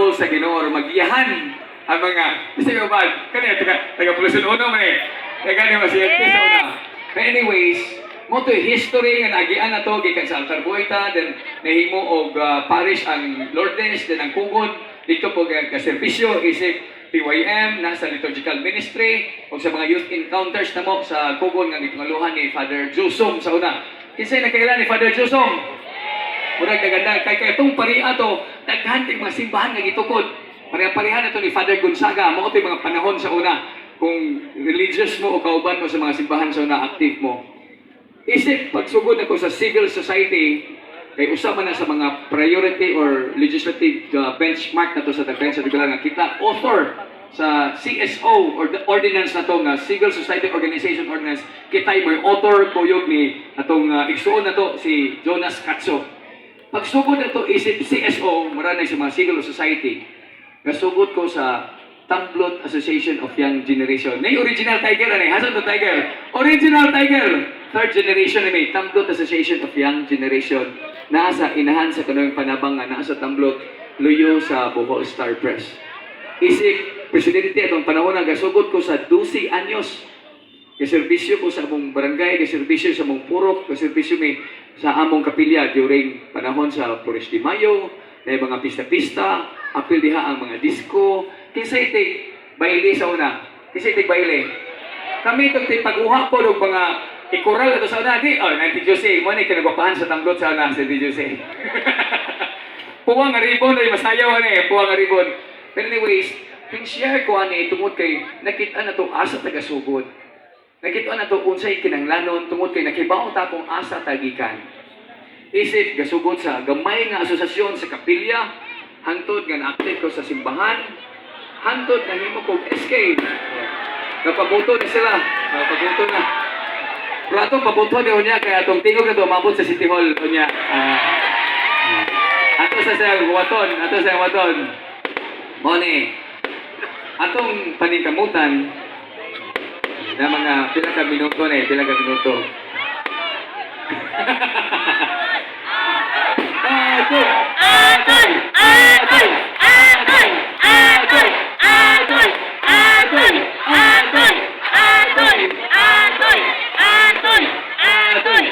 maghabol sa Ginoo or magyahan ang mga kasi nga ba kani taga taga Pulusun Uno man eh. Kaya gani masiyete sa una. But anyways, mo to history nga nagian na to gikan sa altar buhita then nahimo og ah, parish ang Lourdes then ang Kugod dito po ka serbisyo isip PYM nasa liturgical ministry o sa mga youth encounters na mo sa Kugod nga gitungaluhan ni Father Jusong sa una. Kinsay nakailan ni Father Jusong? Murag daganda kay kay itong pariha to daghan kay mga simbahan nga gitukod. Pareha-pareha na ni Father Gonzaga mo ito mga panahon sa una kung religious mo o kauban mo sa mga simbahan sa una active mo. Isip pagsugod ako sa civil society kay usa man na sa mga priority or legislative uh, benchmark na to sa Daghan sa Dugalan nga kita author sa CSO or the ordinance na to nga Civil Society Organization Ordinance kitay may author kuyog ni atong uh, igsuon na to si Jonas Katso pagsugod na to isip CSO mura na sa mga civil society nasugod ko sa Tamblot Association of Young Generation. Nay original tiger ani, hasan to tiger. Original tiger. Third generation ni Tamblot Association of Young Generation. Naa sa inahan sa kanang panabang nga naa Tamblot luyo sa Bohol Star Press. Isip presidente atong panahon nga gasugod ko sa 12 anyos. Kaserbisyo ko sa among barangay, kaserbisyo sa among purok, kaserbisyo mi sa among kapilya during panahon sa Flores de Mayo, na mga pista-pista, apil diha ang mga disco, kinsa itig baile sa una, kinsa itig baile. Kami itong pag-uha po ng mga ikoral ito sa una, di, oh, Nanti Jose, mo ni kinagwapahan sa tanglot sa una, si Jose. Puwang nga ribon, rin masayaw ani, puwang nga. But anyways, yung share ko ani, tungod kay, nakita na itong asa taga-sugod. Nakita na ito unsay kinanglanon, tungod kay nakibaon ta kung asa tagikan. Isip, gasugod sa gamay nga asosasyon sa kapilya, hantod nga na-active ko sa simbahan, hantod na himo kong SK. Napabuto na sila, napabuto na. Pero atong pabuto niyo niya, kaya atong tingog na ito, umabot sa City Hall niya. Ah, ato sa sa waton, ato sa waton. Mone, atong paningkamutan, na mga pila ka minuto na eh, pila ka minuto. Atoy! Atoy! Atoy! Atoy! Atoy! Atoy!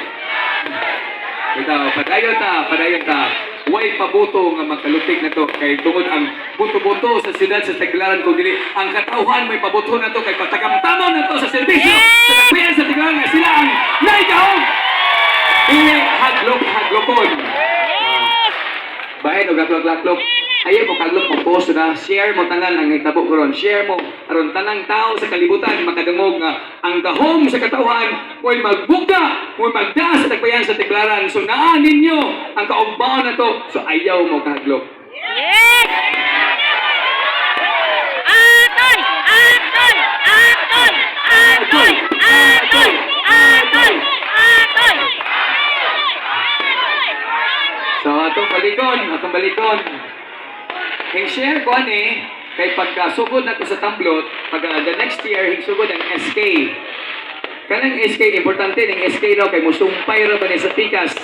Ikaw, padayon ta, padayon ta. Way pabuto nga makalupig na to. Kay tungod ang buto-buto sa siyudad sa Taglaran kung dili ang katauhan may pabuto na to kay patagamtamaw na to sa serbisyo. Sa tagpian sa Taglaran nga sila ang naigahong Dili haglok haglokon. Bahay no gaglok Ayo mo kaglok mo post na share mo tanan ang hitabo karon. Share mo aron tanang tao sa kalibutan makadungog nga ang gahom sa katawhan mo'y magbugda, mo'y magda sa tagbayan sa tiglaran. So naa ninyo ang kaugbaon na to. So ayaw mo kaglok. Atoy! Atoy! Atoy! Atoy! So atong balikon, atong balikon. Hing share ko ani kay pagkasugod na ko sa tamblot, pag uh, the next year hing sugod ang SK. Kanang SK importante ning SK daw kay musumpay ra ba ni sa pikas.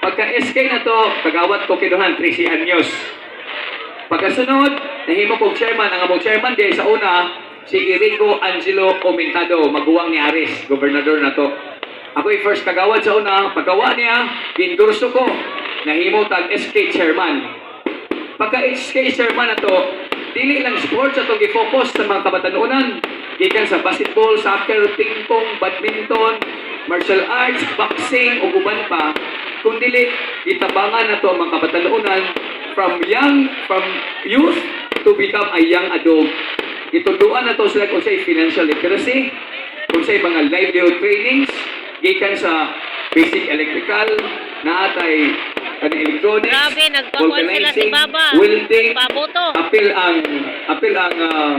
Pagka SK na to, kagawat ko kinuhan 13 anyos. Pagkasunod, nahimo kong chairman, ang among chairman di sa una, si Irico Angelo Comentado, maguwang ni Aris, gobernador na to. Ako'y first kagawad sa una, paggawa niya, gindurso ko, nahimo tag SK chairman. Pagka SK chairman na to, dili lang sports atong gi-focus sa mga kabatanunan. Gikan sa basketball, soccer, ping pong, badminton, martial arts, boxing, ug uban pa. Kung dili, gitabangan na to ang mga kabatanunan from young, from youth to become a young adult. Ituduan na to sila kung sa'y financial literacy, kung sa'y mga livelihood trainings, gikan sa basic electrical, na ano, electronics, Grabe, nagpakuan sila si Baba. welding, Paboto. apil ang apil ang uh,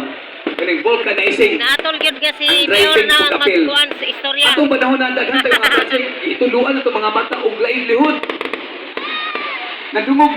kaning vulcanizing Naatol gyud ka si Ang Mayor driving na sa kapil. magkuan sa istorya. atong panahon na daghan tayo mga project ituluan na to mga bata og livelihood nadungog ni